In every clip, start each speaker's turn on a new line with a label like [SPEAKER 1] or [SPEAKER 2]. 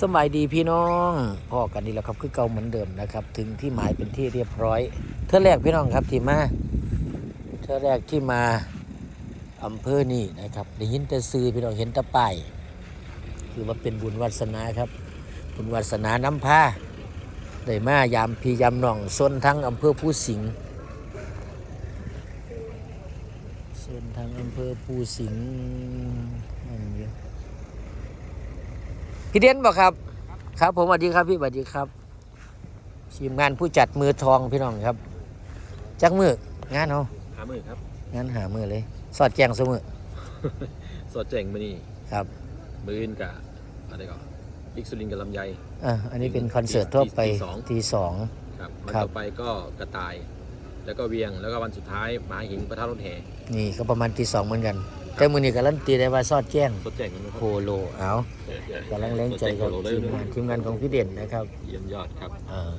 [SPEAKER 1] สมัยดีพี่น้องพ่อกันนี่แหละครับคือเก่าเหมือนเดิมนะครับ ถึงที่หมายเป็นที่เรียบร้อยเท่าแรกพี่น้องครับที่มาเท่าแรกที่มาอำเภอนี่นะครับได้ยินแต่ซื้อพี่น้องเห็นแต่ป้ายคือว่าเป็นบุญวาสนาครับบุญวาสนาน้ำพาได้มายามพี่ยามน้องส่วนทั้งอำเภอผู้สิงห์ส่วนทางอำเภอผู้สิงห์ พี่เด่นบอกครับ ครับ ผมสวัสดีครับพี่สวัสดีครับทีมงานผู้จัดมือทองพี่น้องครับ จักมืองานเอา
[SPEAKER 2] หามือครับ
[SPEAKER 1] งานหามือเลย สอดแจงเสมอ
[SPEAKER 2] สดเจ๋งมานี่
[SPEAKER 1] ครับ
[SPEAKER 2] มืออื่นกับอะไรก่อนอิกซูลินกับลำไย
[SPEAKER 1] อะอันนี้เป็นคอนเสิร์ตทั่วไป
[SPEAKER 2] ตีสอง
[SPEAKER 1] ทีสอง
[SPEAKER 2] ครับวัน
[SPEAKER 1] ครับ
[SPEAKER 2] ต่อไปก็กระต่าย แล้วก็เวียงแล้วก็วันสุดท้ายหมาหิงประทัดรถแห่
[SPEAKER 1] นี่ก็ประมาณทีสองเหมือนกัน แต่มือนี้การันตีได้ว่าสอดแจ้ง
[SPEAKER 2] สดเจ๋งนะค
[SPEAKER 1] โค
[SPEAKER 2] รับ
[SPEAKER 1] โลเอากำลังแรงใจกับ
[SPEAKER 2] สด
[SPEAKER 1] ที
[SPEAKER 2] เจ๋
[SPEAKER 1] ม
[SPEAKER 2] งโคโล
[SPEAKER 1] งาน
[SPEAKER 2] เลย
[SPEAKER 1] ทีมงานของพี่เด่นนะครับ
[SPEAKER 2] เยี่ยมยอดครับ
[SPEAKER 1] เออ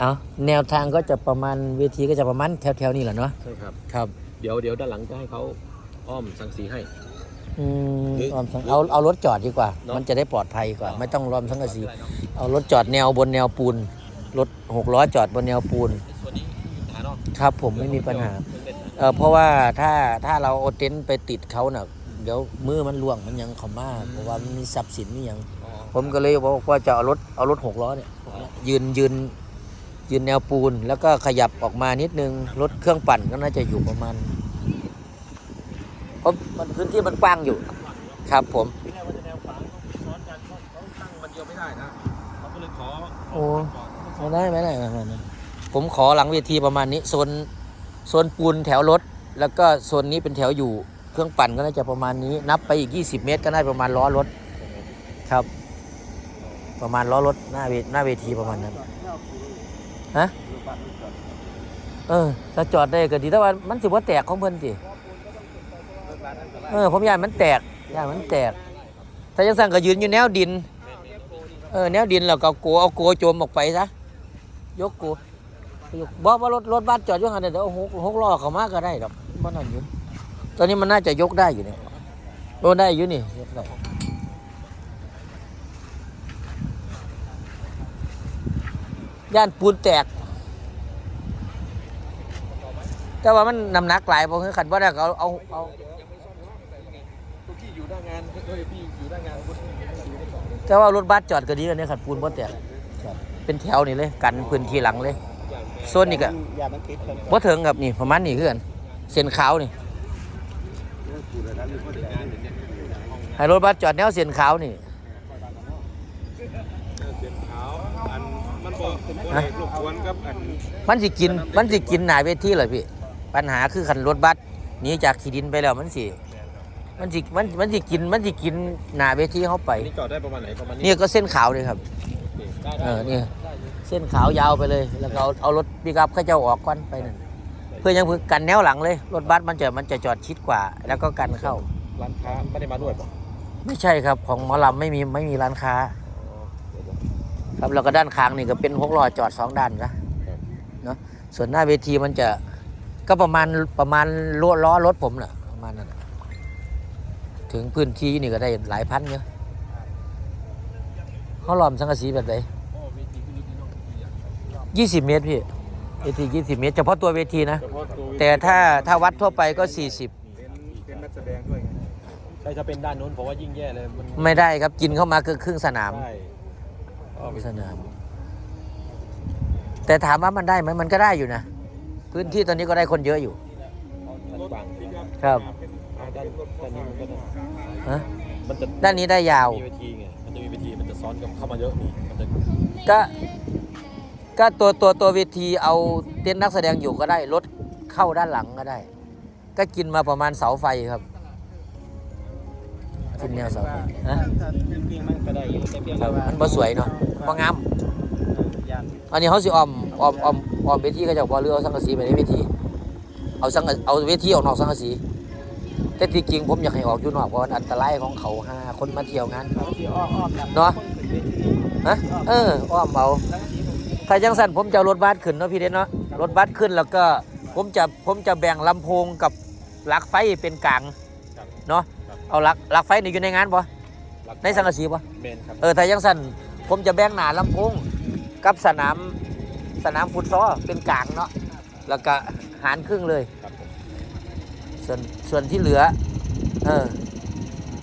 [SPEAKER 1] เอาแนวทางก็จะประมาณเวทีก็จะประมาณแถวๆนี้แหละเนาะ
[SPEAKER 2] ใช่ครับ
[SPEAKER 1] ครับ
[SPEAKER 2] เดี๋ยวเดี๋ยวด้านหลังจะให้เขาอ้อมสังสีให้
[SPEAKER 1] อืม
[SPEAKER 2] หรือ
[SPEAKER 1] เอาเอาเอารถจอดดีกว่า
[SPEAKER 2] เนอะ
[SPEAKER 1] มันจะได้ปลอดภัยกว่า ไม่ต้องล้อมสังกะสี
[SPEAKER 2] ไม่เป็นไรเนอะ
[SPEAKER 1] เอารถจอดแนวบนแนวปูน รถหกล้อจอดบนแนวปูน ครับผมไม่มีปัญหา
[SPEAKER 2] เล่นๆนะ
[SPEAKER 1] เออเพราะว่าถ้าถ้าเราเอาเต็นท์ไปติดเขาน่ะเดี๋ยวมือมันล่วงมันยังเขามากเพราะว่ามันมีทรัพย์สินนี่ยัง
[SPEAKER 2] อ๋อ
[SPEAKER 1] ผมก็เลยบอกว่าจะเอารถเอารถหกล้อเนี่ยยืนยืนยืนแนวปูน แล้วก็ขยับออกมานิดนึงรถเครื่องปั่นก็น่าจะอยู่ประมาณเพราะมันพื้นที่มันกว้างอยู่ ครับผม
[SPEAKER 2] ที่แรกว่าจะแนวขวางเขาซ้อนกันเขาเขาตั้งมันเดียวไม่ได้นะเขาก็เลยขอ
[SPEAKER 1] โอ้ไม่ได้ไม่ได้ไม่ได้ไม่ได้ ผมขอหลังเวทีประมาณนี้โซนโซนปูนแถวรถ แล้วก็โซนนี้เป็นแถวอยู่เครื่องปั่นก็น่าจะประมาณนี้ นับไปอีก 20 เมตรก็น่าประมาณล้อรถครับ ประมาณล้อรถหน้าเวหน้าเวทีประมาณนั้นฮะเออถ้าจอดได้ก็ดีแต่ว่ามันสิว่าแตกของเพิ่นสิเออผมยากมันแตกยากมันแตก ถ้ายังสั่งก็ยืนอยู่แนวดิน เออแนวดินแล้วก็โกเอาโกโจมออกไปซะยกโก ยกบอกว่ารถรถบัสจอดอยู่หันเดี๋ยวหกหกล้อเขามาก็ได้ดอกมันนั่นอยู่ตอนนี้มันน่าจะยกได้อยู่เนี่ยโดนได้อยู่นี่ยกได้ย่านปูนแตก แต่ว่ามันน้ำหนักหลายเพราะขันว่าได้เอาเอาเอา
[SPEAKER 2] พี่อยู่หน้างานเฮ้ยพี่อยู่หน้างาน
[SPEAKER 1] แต่ว่ารถบัสจอดก็ดีกันเนี่ยขันปูนบ่แตกเป็นแถวนี่เลย กันพื้นที่หลังเลย โซนนี่ก็
[SPEAKER 3] ยามันติดกัน
[SPEAKER 1] บ่ถึงครับนี่ประมาณนี้คือกันเส้นขาวนี่ให้รถบัสจอดแนวเส้นขาวนี่
[SPEAKER 2] เสียงขาวอันมันบอกว่ารบกวนกับอัน
[SPEAKER 1] มันสิกินมันสิกินหน้าเวทีเหรอพี่ ปัญหาคือคันรถบัสหนีจากขีดินไปแล้วมันสิมันสิมันมันสิกินมันสิกินหน้าเวทีเขาไป
[SPEAKER 2] นี่จอดได้ประมาณไหนประมาณนี้
[SPEAKER 1] นี่ก็เส้นขาวเลยครับ
[SPEAKER 2] ได้
[SPEAKER 1] เออนี่เส้นขาวยาวไปเลย แล้วก็เอาเอารถปิกอัพเข้าเจ้าออกก่อนไปนั่นเพื่อยังเพื่อกันแนวหลังเลย รถบัสมันจะมันจะจอดชิดกว่า แล้วก็กันเข้า
[SPEAKER 2] ร้านค้าไม่ได้มาด้วยป่ะ
[SPEAKER 1] ไม่ใช่ครับของหมอลำไม่มีไม่มีร้านค้า ครับแล้วก็ด้านข้างนี่ก็เป็นหกล้อจอดสองด้านนะเนาะส่วนหน้าเวทีมันจะก็ประมาณประมาณล้อล้อรถผมน่ะประมาณนั้นน่ะถึงพื้นที่นี่ก็ได้หลายพันเยอะ เขาล้อมสังกะสีแบบไหนยี่สิบเมตรพี่เวทียี่สิบเมตรเฉพาะตัวเวทีนะ
[SPEAKER 2] เฉพาะตัว
[SPEAKER 1] แต่ถ้าถ้าวัดทั่วไปก็สี่สิบ
[SPEAKER 3] เป็นเป็นนักแสดงด้วยไง
[SPEAKER 2] ใช่ถ้าเป็นด้านนู้นผมว่ายิ่งแย่เลยมัน
[SPEAKER 1] ไม่ได้ครับกินเข้ามาคือครึ่งสนาม
[SPEAKER 2] ใช่
[SPEAKER 1] ครึ่งสนาม แต่ถามว่ามันได้ไหมมันก็ได้อยู่นะ พื้นที่ตอนนี้ก็ได้คนเยอะอยู่
[SPEAKER 2] ด้านกว้าง
[SPEAKER 1] ครับ
[SPEAKER 2] ด้านด้านนี้มันก็จะ
[SPEAKER 1] ฮะ
[SPEAKER 2] มันจะ
[SPEAKER 1] ด้านนี้ได้ยาว
[SPEAKER 2] มีเวที ซ้อนกับเข้ามาเยอะนี่มันจะ
[SPEAKER 1] ก็ก็ตัวตัวตัวเวทีเอาเต็นท์นักแสดงอยู่ก็ได้รถเข้าด้านหลังก็ได้ ก็กินมาประมาณเสาไฟครับ กินแนวเสาไฟฮะ
[SPEAKER 3] ถ้าเป็นเพียงมันก็ได้อยู่แต่เพียง
[SPEAKER 1] ครับ
[SPEAKER 3] แต่ว่า
[SPEAKER 1] มันบ่สวยเนาะบ่งาม
[SPEAKER 3] ยาน
[SPEAKER 1] อันนี้เขาสิอ้อมอ้อมอ้อมอ้อมเวทีก็จะบ่เรือเอาสังกะสีไปในเวที เอาสังกะเอาเวทีออกนอกสังกะสีแต่ที่จริงผมอยากให้ออกอยู่นอกเพราะมันอันตรายของเขาหาคนมาเที่ยวงาน
[SPEAKER 3] เขาที่อ้อมอ้อมนำ
[SPEAKER 1] เนาะ
[SPEAKER 3] คนขึ้นเวที
[SPEAKER 1] ฮะเอออ้อมเอา
[SPEAKER 3] ทั้งทีผม
[SPEAKER 1] ถ้าจังสันผมจะเอารถบัสขึ้นเนาะพี่เด่นเนาะรถบัสขึ้นแล้วก็ผมจะผมจะแบ่งลำโพงกับหลักไฟเป็นกลางเนาะเอาหลักหลักไฟนี่อยู่ในงานปะในสังกะสีปะ
[SPEAKER 2] เมนครับ
[SPEAKER 1] เออถ้ายังสั่นผมจะแบ่งหนาลำโพงกับสนามสนามฟุตซอลเป็นกลางเนาะแล้วก็หารครึ่งเลย
[SPEAKER 2] ครับผม
[SPEAKER 1] ส่วนส่วนที่เหลือ เออ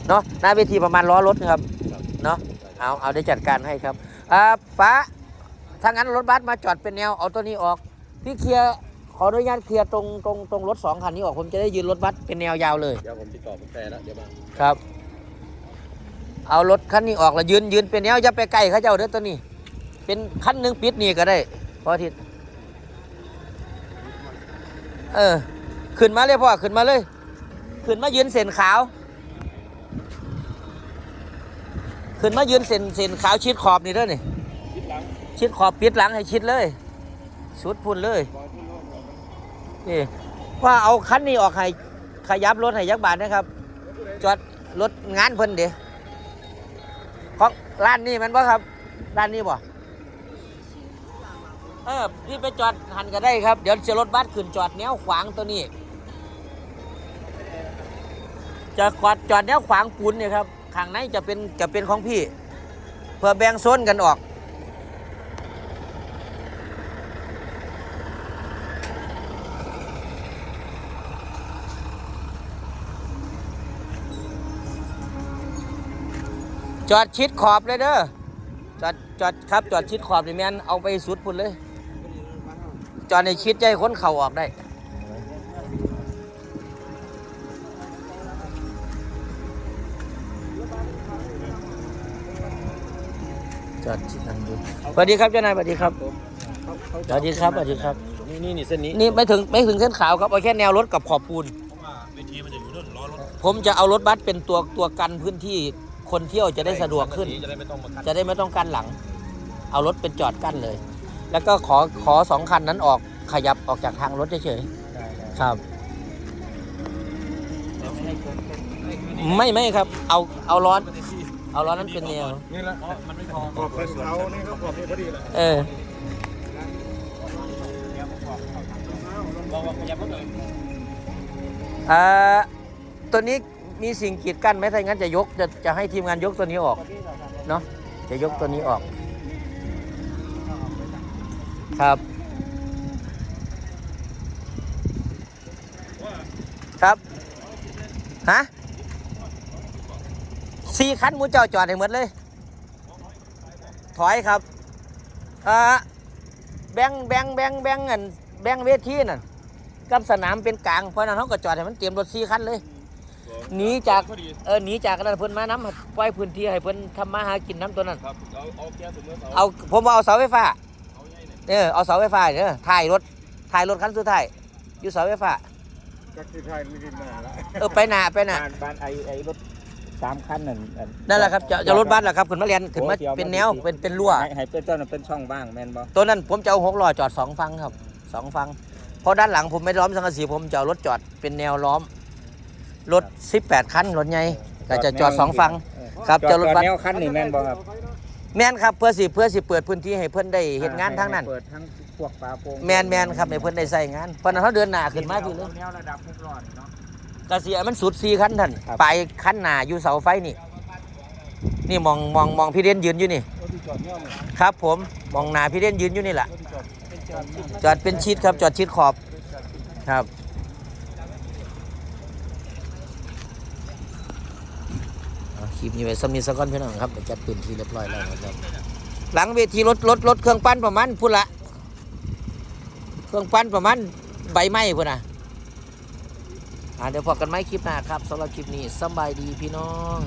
[SPEAKER 1] เนาะหน้าเวทีประมาณล้อรถนะครับเนาะ เอา เอาได้จัดการให้ครับอ่าป้าถ้างั้นรถบัสมาจอดเป็นแนวเอาตัวนี้ออก พี่เคลียร์ขออนุญาตเคลียร์ตรงตรงตรงรถสองคันนี้ออกผมจะได้ยืนรถบัสเป็นแนวยาวเลย
[SPEAKER 2] เดี๋ยวผมติดต่อคุณแฟร์แล้วเดี๋ยวมา
[SPEAKER 1] ครับ เอารถคันนี้ออกแล้วยืนยืนเป็นแนวอย่าไปใกล้เขาเจ้าเด้อตัวนี้ เป็นคันหนึ่งปิดนี่ก็ได้พออาทิตย์เออ ขึ้นมาเลยพ่อขึ้นมาเลย ขึ้นมายืนเส้นขาว ขึ้นมายืนเส้นเส้นขาวชิดขอบนี่เด้อนี่
[SPEAKER 2] คิดหลัง
[SPEAKER 1] ชิดขอบปิดหลังให้ชิดเลย สุดพุ่นเลยนี่ว่าเอาคันนี้ออกให้ขยับรถให้ยักบาทนะครับ จอดรถงานเพิ่นเดี๋ยวของร้านนี้มันบ่ครับร้านนี้บ่เออพี่ไปจอดหันก็ได้ครับ เดี๋ยวจะรถบัสขึ้นจอดแนวขวางตัวนี้จะจอดจอดแนวขวางปูนเนี่ยครับ ข้างในจะเป็นจะเป็นของพี่ เพื่อแบ่งโซนกันออก จอดชิดขอบเลยเด้อจอดจอดครับจอดชิดขอบนี่แม่นเอาไปสุดพุ่นเลย จอดในชิดใจคนเข่าออกได้ จอดชิดนั่นดูสวัสดีครับเจ้านายสวัสดีครับสวัสดีครับสวัสดีครับ
[SPEAKER 2] นี่นี่นี่เส้นนี้
[SPEAKER 1] นี่ไม่ถึงไม่ถึงเส้นขาวครับเอาแค่แนวรถกับขอบปูน
[SPEAKER 2] เพราะว่าเวทีมันจะอยู่นู่นล้อรถ
[SPEAKER 1] ผมจะเอารถบัสเป็นตัวตัวกันพื้นที่คนเที่ยวจะได้สะดวกขึ้น
[SPEAKER 2] จะได้ไม่ต้องมาคัด
[SPEAKER 1] จะได้ไม่ต้องกั้นหลัง เอารถเป็นจอดกั้นเลย แล้วก็ขอขอสองคันนั้นออกขยับออกจากทางรถเฉย
[SPEAKER 3] ได้ได้
[SPEAKER 1] ๆครับ
[SPEAKER 3] แต่ไม่ให้เกินเส้น
[SPEAKER 1] ไม่ไม่ครับ เอาเอาร้อน เอาร้อนนั้นเป็นแนว
[SPEAKER 2] นี่ละมันไม่พอ
[SPEAKER 3] ขอบเป็นเขานี่เขาขอบนี่พอดีเลย
[SPEAKER 1] เออ
[SPEAKER 2] บอกว่าขยับรถเลย
[SPEAKER 1] อ่าตัวนี้มีสิ่งกีดกั้นไหมถ้าอย่างนั้นจะยกจะจะให้ทีมงานยกตัวนี้ออกเนาะจะยกตัวนี้ออก ครับ ครับ ฮะ สี่คันหมูเจ้าจอดให้หมดเลย ถอยครับอ่าแบงแบงแบงแบงเงินแบงเวทีนั่นกับสนามเป็นกลางเพราะฉะนั้นเขาก็จอดให้มันเตรียมรถสี่คันเลยหนีจาก
[SPEAKER 2] พอดี
[SPEAKER 1] เออหนีจากกันนั้นเพิ่นมาน้ำปล่อยพื้นที่ให้เพิ่นทำมาหากินน้ำตัวนั้น
[SPEAKER 2] ครับเอาเอาแก้สมมติ
[SPEAKER 1] เอาผมว่าเอาเสาไฟฟ้า
[SPEAKER 2] เอาใหญ่เนี่ย
[SPEAKER 1] เออเอาเสาไฟฟ้าเนอะถ่ายรถถ่ายรถคันสุดท้ายอยู่เสาไฟฟ้า
[SPEAKER 3] ก็คือไทยไม่กินหนาละ
[SPEAKER 1] เออไปหนาไปหนา
[SPEAKER 3] บ้านบ้านไอ้ไอ้รถ สามคันนั่นอั
[SPEAKER 1] นั่นแหละครับจะจะรถบัสแหละครับขึ้นมาเรียนขึ้นมา
[SPEAKER 3] โอ้เดี๋ยว
[SPEAKER 1] เป็นแนว
[SPEAKER 3] มาดีๆ
[SPEAKER 1] เป็นเป็นรั่ว
[SPEAKER 3] ให้ให้เป็นต้นนเป็นช่องว่างแม่นบ่
[SPEAKER 1] ตัวนั้นผมจะเอาหกล้อจอดสองฟังครับสองฟังเพราะด้านหลังผมไม่ล้อมสังกะสีผมจะเอารถจอดเป็นแนวล้อม รถ 18 คันรถใหญ่ก็จะจอดสองฟังครับ
[SPEAKER 3] จอ
[SPEAKER 1] จะ
[SPEAKER 3] ด
[SPEAKER 1] รถ
[SPEAKER 3] จอด
[SPEAKER 1] บัส
[SPEAKER 3] แนวคันนี่แม่นบ่ครับ
[SPEAKER 1] แม่นครับเพื่อสิเพื่อสิเปิดพื้นที่ให้เพื่อนได้เห็นงานทั้งนั้น
[SPEAKER 3] เปิดทั้งพวกปลาโป่ง
[SPEAKER 1] แมนแมนครับให้เพื่อนได้ใส่งานเพราะนั้นเขาเดินหน้าขึ้นมาพี่เลย
[SPEAKER 3] แนวระดับหกร้อยเนาะ
[SPEAKER 1] กระเสียมันสุดสี่คันท่าน
[SPEAKER 3] ครับ
[SPEAKER 1] ไปคันหนาอยู่เสาไฟนี่ นี่มองมองมองพี่เด่นยืนอยู่นี่
[SPEAKER 3] รถที่จอดแนวนี่
[SPEAKER 1] ครับ ผมมองหนาพี่เด่นยืนอยู่นี่แหละ
[SPEAKER 3] รถที่จอดเป็นจอดชิด
[SPEAKER 1] จอดเป็นชิดครับจอดชิดขอบครับ เอาคลิปนี้ไปสมีสักก้อนพี่น้องครับเดี๋ยวจัดพื้นที่เรียบร้อยแล้วนะครับ หลังเวทีรถรถรถเครื่องปั้นประมาณพุ่นละ เครื่องปั้นประมาณใบไม้พุ่นนะอ่า เดี๋ยวพอกันไหมคลิปหน้าครับสำหรับคลิปนี้สบายดีพี่น้อง